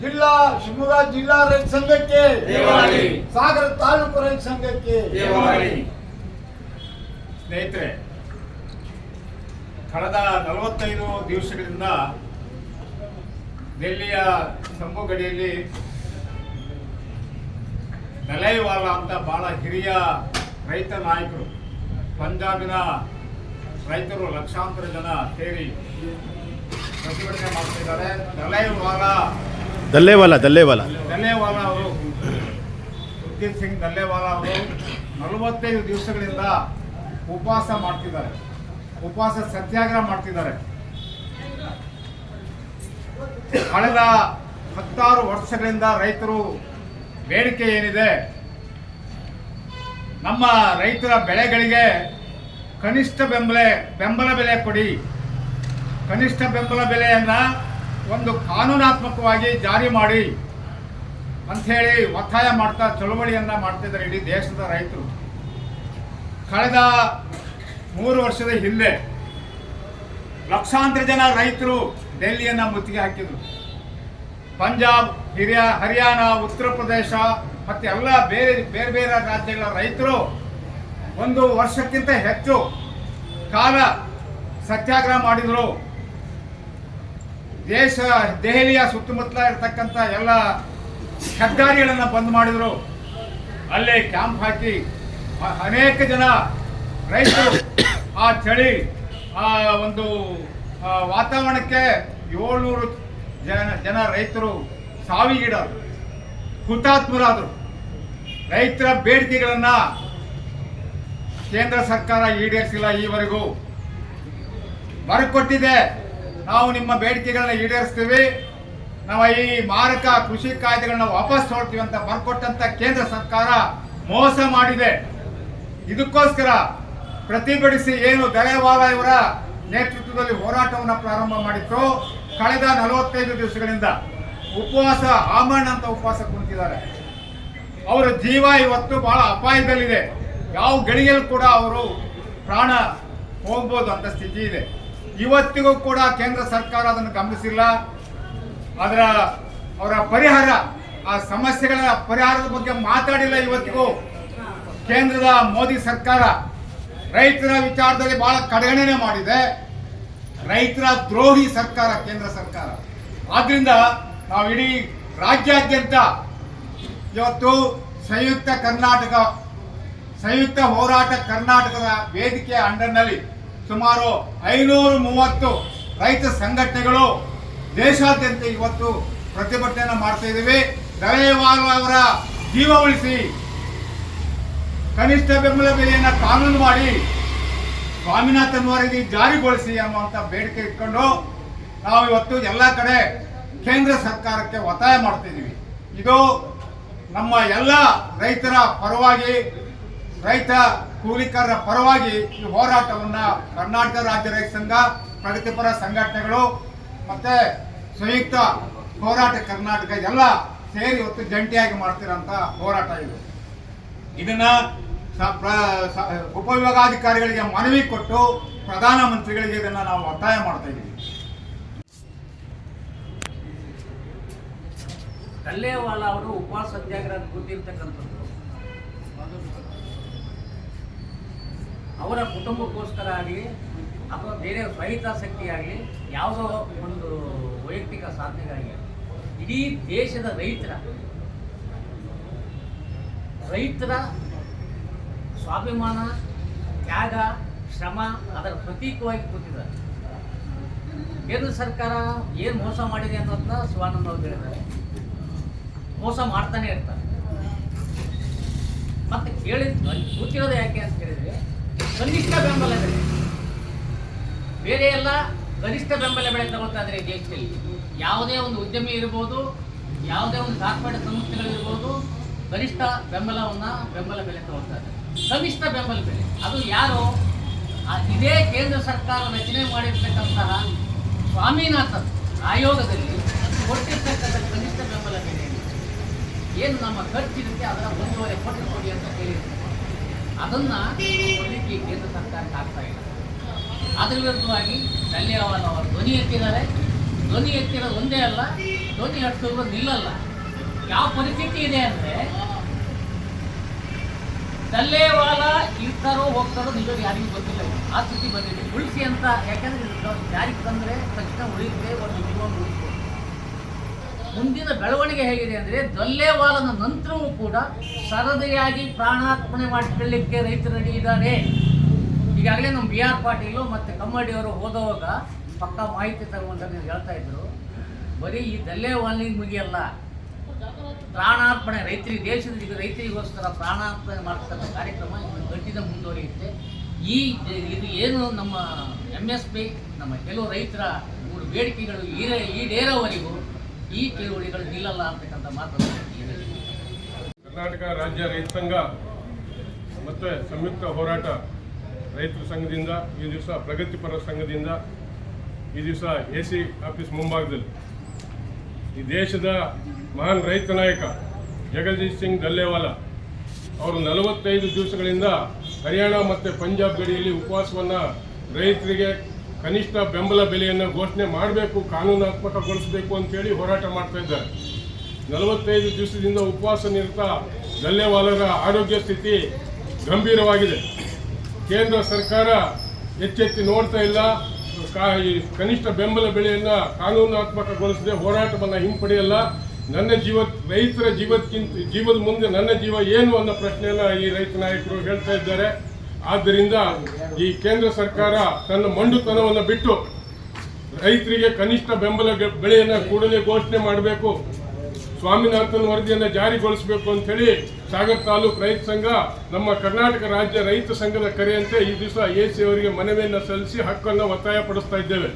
ಜಿಲ್ಲಾ ಶಿವಮೊಗ್ಗ ಜಿಲ್ಲಾ ರೈತ ಸಂಘಕ್ಕೆ. ಸಾಗರ ತಾಲೂಕು ರೈತ ಸಂಘಕ್ಕೆ. ಸ್ನೇಹಿತರೆ ಕಳೆದ ನಲವತ್ತೈದು ದಿವಸಗಳಿಂದ ದೆಲ್ಲಿಯ ಸಂಭು ಗಡಿಯಲ್ಲಿ ದಲೈವಾಲ ಅಂತ ಬಹಳ ಹಿರಿಯ ರೈತ ನಾಯಕರು ಪಂಜಾಬಿನ ರೈತರು ಲಕ್ಷಾಂತರ ಜನ ಸೇರಿ ಪ್ರತಿಭಟನೆ ಮಾಡ್ತಿದ್ದಾರೆ ದಲೈವಾಲ ದಲ್ಲೇವಾಲ ದಲ್ಲೇವಾಲ ದಲ್ಲೇವಾಲ ಅವರು. ಸುರ್ಜಿತ್ ಸಿಂಗ್ ದಲ್ಲೇವಾಲ ಅವರು ನಲವತ್ತೈದು ದಿವಸಗಳಿಂದ ಉಪವಾಸ ಮಾಡ್ತಿದ್ದಾರೆ. ಉಪವಾಸ ಸತ್ಯಾಗ್ರಹ ಮಾಡ್ತಿದ್ದಾರೆ. ಕಳೆದ ಹತ್ತಾರು ವರ್ಷಗಳಿಂದ ರೈತರು ಬೇಡಿಕೆ ಏನಿದೆ? ನಮ್ಮ ರೈತರ ಬೆಳೆಗಳಿಗೆ ಕನಿಷ್ಠ ಬೆಂಬಲ ಬೆಂಬಲ ಬೆಲೆ ಕೊಡಿ. ಕನಿಷ್ಠ ಬೆಂಬಲ ಬೆಲೆಯನ್ನು ಒಂದು ಕಾನೂನಾತ್ಮಕವಾಗಿ ಜಾರಿ ಮಾಡಿ ಅಂಥೇಳಿ ಒತ್ತಾಯ ಮಾಡ್ತಾ ಚಳುವಳಿಯನ್ನು ಮಾಡ್ತಿದ್ದಾರೆ ಇಡೀ ದೇಶದ ರೈತರು. ಕಳೆದ ಮೂರು ವರ್ಷದ ಹಿಂದೆ ಲಕ್ಷಾಂತರ ಜನ ರೈತರು ಡೆಲ್ಲಿಯನ್ನು ಮುತ್ತಿಗೆ ಹಾಕಿದರು. ಪಂಜಾಬ್, ಹಿರಿಯ, ಹರಿಯಾಣ, ಉತ್ತರ ಪ್ರದೇಶ ಮತ್ತು ಎಲ್ಲ ಬೇರೆ ಬೇರೆ ಬೇರೆ ರಾಜ್ಯಗಳ ರೈತರು ಒಂದು ವರ್ಷಕ್ಕಿಂತ ಹೆಚ್ಚು ಕಾಲ ಸತ್ಯಾಗ್ರಹ ಮಾಡಿದರು. ದೇಶ ದೆಹಲಿಯ ಸುತ್ತಮುತ್ತಲ ಇರತಕ್ಕಂಥ ಎಲ್ಲ ಹೆದ್ದಾರಿಗಳನ್ನು ಬಂದ್ ಮಾಡಿದರು. ಅಲ್ಲೇ ಕ್ಯಾಂಪ್ ಹಾಕಿ ಅನೇಕ ಜನ ರೈತರು ಆ ಚಳಿ, ಆ ಒಂದು ವಾತಾವರಣಕ್ಕೆ ಏಳ್ನೂರು ಜನ ಜನ ರೈತರು ಸಾವಿಗೀಡಾದರು. ಹುತಾತ್ಮರಾದರು. ರೈತರ ಬೇಡಿಕೆಗಳನ್ನು ಕೇಂದ್ರ ಸರ್ಕಾರ ಈಡೇರಿಸಿಲ್ಲ ಈವರೆಗೂ. ಬರಕೊಟ್ಟಿದೆ ನಾವು ನಿಮ್ಮ ಬೇಡಿಕೆಗಳನ್ನ ಈಡೇರಿಸ್ತೀವಿ. ನಾವು ಈ ಮಾರಕ ಕೃಷಿ ಕಾಯ್ದೆಗಳನ್ನ ವಾಪಸ್ ತೊಗೊಳ್ತೀವಿ ಅಂತ ಬರ್ಕೊಟ್ಟಂತ ಕೇಂದ್ರ ಸರ್ಕಾರ ಮೋಸ ಮಾಡಿದೆ. ಇದಕ್ಕೋಸ್ಕರ ಪ್ರತಿಭಟಿಸಿ ಏನು ದಯವಾಲ ಇವರ ನೇತೃತ್ವದಲ್ಲಿ ಹೋರಾಟವನ್ನು ಪ್ರಾರಂಭ ಮಾಡಿತ್ತು. ಕಳೆದ ನಲವತ್ತೈದು ದಿವಸಗಳಿಂದ ಉಪವಾಸ, ಆಮರಣ ಅಂತ ಉಪವಾಸ ಕುಂತಿದ್ದಾರೆ. ಅವರ ಜೀವ ಇವತ್ತು ಬಹಳ ಅಪಾಯದಲ್ಲಿದೆ. ಯಾವ ಗಳಿಗೆಯಲ್ಲೂ ಕೂಡ ಅವರು ಪ್ರಾಣ ಹೋಗ್ಬೋದು ಅಂತ ಸ್ಥಿತಿ ಇದೆ. ಇವತ್ತಿಗೂ ಕೂಡ ಕೇಂದ್ರ ಸರ್ಕಾರ ಅದನ್ನು ಗಮನಿಸಿಲ್ಲ. ಅದರ ಅವರ ಪರಿಹಾರ, ಆ ಸಮಸ್ಯೆಗಳ ಪರಿಹಾರದ ಬಗ್ಗೆ ಮಾತಾಡಿಲ್ಲ ಇವತ್ತಿಗೂ. ಕೇಂದ್ರದ ಮೋದಿ ಸರ್ಕಾರ ರೈತರ ವಿಚಾರದಲ್ಲಿ ಬಹಳ ಕಡೆಗಣನೆ ಮಾಡಿದೆ. ರೈತರ ದ್ರೋಹಿ ಸರ್ಕಾರ ಕೇಂದ್ರ ಸರ್ಕಾರ. ಆದ್ರಿಂದ ನಾವು ಇಡೀ ರಾಜ್ಯಾದ್ಯಂತ ಇವತ್ತು ಸಂಯುಕ್ತ ಕರ್ನಾಟಕ, ಸಂಯುಕ್ತ ಹೋರಾಟ ಕರ್ನಾಟಕದ ವೇದಿಕೆ ಅಂಡರ್ನಲ್ಲಿ ಸುಮಾರು ಐನೂರು ಮೂವತ್ತು ರೈತ ಸಂಘಟನೆಗಳು ದೇಶಾದ್ಯಂತ ಇವತ್ತು ಪ್ರತಿಭಟನೆಯನ್ನು ಮಾಡ್ತಾ ಇದ್ದೀವಿ. ಅವರ ಜೀವ ಉಳಿಸಿ ಕನಿಷ್ಠ ಬೆಂಬಲ ಬೆಲೆಯನ್ನು ಕಾನೂನು ಮಾಡಿ ಸ್ವಾಮಿನಾಥನ್ ವರದಿ ಜಾರಿಗೊಳಿಸಿ ಅನ್ನುವಂಥ ಬೇಡಿಕೆ ಇಟ್ಕೊಂಡು ನಾವು ಇವತ್ತು ಎಲ್ಲ ಕಡೆ ಕೇಂದ್ರ ಸರ್ಕಾರಕ್ಕೆ ಒತ್ತಾಯ ಮಾಡ್ತಿದ್ದೀವಿ ಇದು ನಮ್ಮ ಎಲ್ಲ ರೈತರ ಪರವಾಗಿ ರೈತ ಕೂಲಿಕಾರರ ಪರವಾಗಿ ಈ ಹೋರಾಟವನ್ನು ಕರ್ನಾಟಕ ರಾಜ್ಯ ರೈತ ಸಂಘ ಪ್ರಗತಿಪರ ಸಂಘಟನೆಗಳು ಮತ್ತೆ ಸಂಯುಕ್ತ ಹೋರಾಟ ಕರ್ನಾಟಕ ಎಲ್ಲ ಸೇರಿ ಇವತ್ತು ಜಂಟಿಯಾಗಿ ಮಾಡ್ತಿರೋಂಥ ಹೋರಾಟ ಇದು. ಇದನ್ನ ಉಪವಿಭಾಗಾಧಿಕಾರಿಗಳಿಗೆ ಮನವಿ ಕೊಟ್ಟು ಪ್ರಧಾನಮಂತ್ರಿಗಳಿಗೆ ಇದನ್ನ ನಾವು ಒತ್ತಾಯ ಮಾಡ್ತಾ ಇದ್ದೀವಿ. ಕಲ್ಲೇವಾಲ ಅವರು ಉಪವಾಸ ಸತ್ಯಾಗ್ರಹ ಕೂತಿರ್ತಕ್ಕಂಥದ್ದು ಅವರ ಕುಟುಂಬಕ್ಕೋಸ್ಕರ ಆಗಲಿ ಅಥವಾ ಬೇರೆ ಆಗಲಿ ಯಾವುದೋ ಒಂದು ವೈಯಕ್ತಿಕ ಸಾಧನೆಗಾಗಿ ಇಡೀ ದೇಶದ ರೈತರ ರೈತರ ಸ್ವಾಭಿಮಾನ, ತ್ಯಾಗ, ಶ್ರಮ ಅದರ ಪ್ರತೀಕವಾಗಿ ಕೂತಿದ್ದಾರೆ. ಕೇಂದ್ರ ಸರ್ಕಾರ ಏನು ಮೋಸ ಮಾಡಿದೆ ಅನ್ನೋದನ್ನ ಶಿವಾನಂದ ಅವರು ಹೇಳಿದ್ದಾರೆ. ಮೋಸ ಮಾಡ್ತಾನೆ ಇರ್ತಾರೆ. ಮತ್ತೆ ಕೇಳಿದ್ ಕೂತಿರೋದು ಯಾಕೆ ಅಂತ ಹೇಳಿದ್ರೆ ಕನಿಷ್ಠ ಬೆಂಬಲ ಬೆಲೆ. ಬೇರೆ ಎಲ್ಲ ಗರಿಷ್ಠ ಬೆಂಬಲ ಬೆಲೆ ತಗೊಳ್ತಾ ಇದ್ದಾರೆ ದೇಶದಲ್ಲಿ. ಯಾವುದೇ ಒಂದು ಉದ್ಯಮಿ ಇರ್ಬೋದು, ಯಾವುದೇ ಒಂದು ಕಾರ್ಪೊರೇಟ್ ಸಂಸ್ಥೆಗಳಿರ್ಬೋದು ಗರಿಷ್ಠ ಬೆಂಬಲವನ್ನ ಬೆಂಬಲ ಬೆಲೆ ತಗೊಳ್ತಾ ಇದ್ದಾರೆ. ಕನಿಷ್ಠ ಬೆಂಬಲ ಬೆಲೆ. ಅದು ಯಾರು? ಇದೇ ಕೇಂದ್ರ ಸರ್ಕಾರ ರಚನೆ ಮಾಡಿರ್ತಕ್ಕಂತಹ ಸ್ವಾಮಿನಾಥನ್ ಆಯೋಗದಲ್ಲಿ ಕೊಟ್ಟಿರ್ತಕ್ಕಂಥ ಕನಿಷ್ಠ ಬೆಂಬಲ ಬೆಲೆ ಏನು? ನಮ್ಮ ಖರ್ಚಿರುತ್ತೆ? ಅದರ ಒಂದೂವರೆ ಕೋಟಿ ಕೊಡಿ ಅಂತ ಹೇಳಿದ್ರು ಅದನ್ನ ಕೊಡಲಿಕ್ಕೆ ಕೇಂದ್ರ ಸರ್ಕಾರ ಆಗ್ತಾ ಇಲ್ಲ ಅದರ ವಿರುದ್ಧವಾಗಿ ದಲ್ಲಿಯವಾಲ ಅವರು ಧ್ವನಿ ಎತ್ತಿದ್ದಾರೆ. ಧ್ವನಿ ಎತ್ತಿರೋದು ಒಂದೇ ಅಲ್ಲ, ಧ್ವನಿ ಎತ್ತಿರೋದು ನಿಲ್ಲಲ್ಲ. ಯಾವ ಪರಿಸ್ಥಿತಿ ಇದೆ ಅಂದ್ರೆ ದಲ್ಲೇವಾಲ ಇರ್ತಾರೋ ಹೋಗ್ತಾರೋ ನಿಜವಾಗಿ ಯಾರಿಗೂ ಗೊತ್ತಿಲ್ಲ. ಆ ಸ್ಥಿತಿ ಬಂದಿದೆ. ಉಳಿಸಿ ಅಂತ, ಯಾಕಂದ್ರೆ ಇದು ಜಾರಿಗೆ ತಂದ್ರೆ ತಕ್ಷಣ ಉಳಿಯುತ್ತೆ ಒಂದು ಜೀವನ ಉಳಿಸ್ಬೋದು ಮುಂದಿನ ಬೆಳವಣಿಗೆ ಹೇಗಿದೆ ಅಂದರೆ ದೊಲ್ಲೇವಾಲನ ನಂತರವೂ ಕೂಡ ಸರದಿಯಾಗಿ ಪ್ರಾಣಾರ್ಪಣೆ ಮಾಡಿಕೊಳ್ಳಿಕ್ಕೆ ರೈತರು ಇದ್ದಾರೆ. ಈಗಾಗಲೇ ನಮ್ಮ ಬಿ ಆರ್ ಪಾಟೀಲು ಮತ್ತು ಕಮ್ಮಡಿಯವರು ಹೋದವಾಗ ಪಕ್ಕ ಮಾಹಿತಿ ತಗೊಂಡು ಹೇಳ್ತಾ ಇದ್ರು, ಬರೀ ಈ ದಲ್ಲೇವಾಲಿಗೆ ಮುಗಿಯಲ್ಲ. ಪ್ರಾಣಾರ್ಪಣೆ ರೈತರಿಗೆ, ದೇಶದ ರೈತರಿಗೋಸ್ಕರ ಪ್ರಾಣಾರ್ಪಣೆ ಮಾಡ್ತಕ್ಕಂಥ ಕಾರ್ಯಕ್ರಮ ಗಟ್ಟಿದ ಮುಂದುವರಿಯುತ್ತೆ. ಈ ಇದು ಏನು ನಮ್ಮ ಎಂ ಎಸ್ ಪಿ ನಮ್ಮ ಕೆಲವು ರೈತರ ಮೂರು ಬೇಡಿಕೆಗಳು ಈಡೇ ಈಡೇರೋವರೆಗೂ ಈ ಚಳುವಳಿಗಳು ನಿಲ್ಲಲ್ಲ ಅಂತಕ್ಕಂಥ ಹೇಳಿದೆ ಕರ್ನಾಟಕ ರಾಜ್ಯ ರೈತ ಸಂಘ ಮತ್ತು ಸಂಯುಕ್ತ ಹೋರಾಟ ರೈತರ ಸಂಘದಿಂದ, ಈ ದಿವಸ ಪ್ರಗತಿಪರ ಸಂಘದಿಂದ, ಈ ದಿವಸ ಎ ಸಿ ಆಫೀಸ್ ಮುಂಭಾಗದಲ್ಲಿ ಈ ದೇಶದ ಮಹಾನ್ ರೈತ ನಾಯಕ ಜಗದೀಶ್ ಸಿಂಗ್ ದಲ್ಲೇವಾಲ ಅವರು ನಲವತ್ತೈದು ದಿವಸಗಳಿಂದ ಹರಿಯಾಣ ಮತ್ತು ಪಂಜಾಬ್ ಗಡಿಯಲ್ಲಿ ಉಪವಾಸವನ್ನು ರೈತರಿಗೆ ಕನಿಷ್ಠ ಬೆಂಬಲ ಬೆಲೆಯನ್ನು ಘೋಷಣೆ ಮಾಡಬೇಕು, ಕಾನೂನಾತ್ಮಕಗೊಳಿಸಬೇಕು ಅಂತೇಳಿ ಹೋರಾಟ ಮಾಡ್ತಾ ಇದ್ದಾರೆ. ನಲವತ್ತೈದು ದಿವಸದಿಂದ ಉಪವಾಸ ನಿರತ ದಲ್ಲೇವಾಲರ ಆರೋಗ್ಯ ಸ್ಥಿತಿ ಗಂಭೀರವಾಗಿದೆ. ಕೇಂದ್ರ ಸರ್ಕಾರ ಎಚ್ಚೆತ್ತಿ ನೋಡ್ತಾ ಇಲ್ಲ. ಕನಿಷ್ಠ ಬೆಂಬಲ ಬೆಲೆಯನ್ನು ಕಾನೂನಾತ್ಮಕಗೊಳಿಸದೆ ಹೋರಾಟವನ್ನು ಹಿಂಪಡೆಯಲ್ಲ. ನನ್ನ ಜೀವ, ರೈತರ ಜೀವಕ್ಕಿಂತ, ಜೀವದ ಮುಂದೆ ನನ್ನ ಜೀವ ಏನು ಅನ್ನೋ ಪ್ರಶ್ನೆಯನ್ನ ಈ ರೈತ ನಾಯಕರು ಹೇಳ್ತಾ ಇದ್ದಾರೆ. ಆದ್ದರಿಂದ ಈ ಕೇಂದ್ರ ಸರ್ಕಾರ ತನ್ನ ಮಂಡುತನವನ್ನು ಬಿಟ್ಟು ರೈತರಿಗೆ ಕನಿಷ್ಠ ಬೆಂಬಲ ಬೆಳೆಯನ್ನು ಕೂಡಲೇ ಘೋಷಣೆ ಮಾಡಬೇಕು, ಸ್ವಾಮಿನಾಥನ್ ವರದಿಯನ್ನು ಜಾರಿಗೊಳಿಸಬೇಕು ಅಂತ ಹೇಳಿ ಸಾಗರ್ ತಾಲೂಕು ರೈತ ಸಂಘ, ನಮ್ಮ ಕರ್ನಾಟಕ ರಾಜ್ಯ ರೈತ ಸಂಘದ ಕರೆಯಂತೆ ಈ ದಿವಸ ಎ ಸಿ ಅವರಿಗೆ ಮನವಿಯನ್ನು ಸಲ್ಲಿಸಿ ಹಕ್ಕನ್ನು ಒತ್ತಾಯ ಪಡಿಸ್ತಾ ಇದ್ದೇವೆ.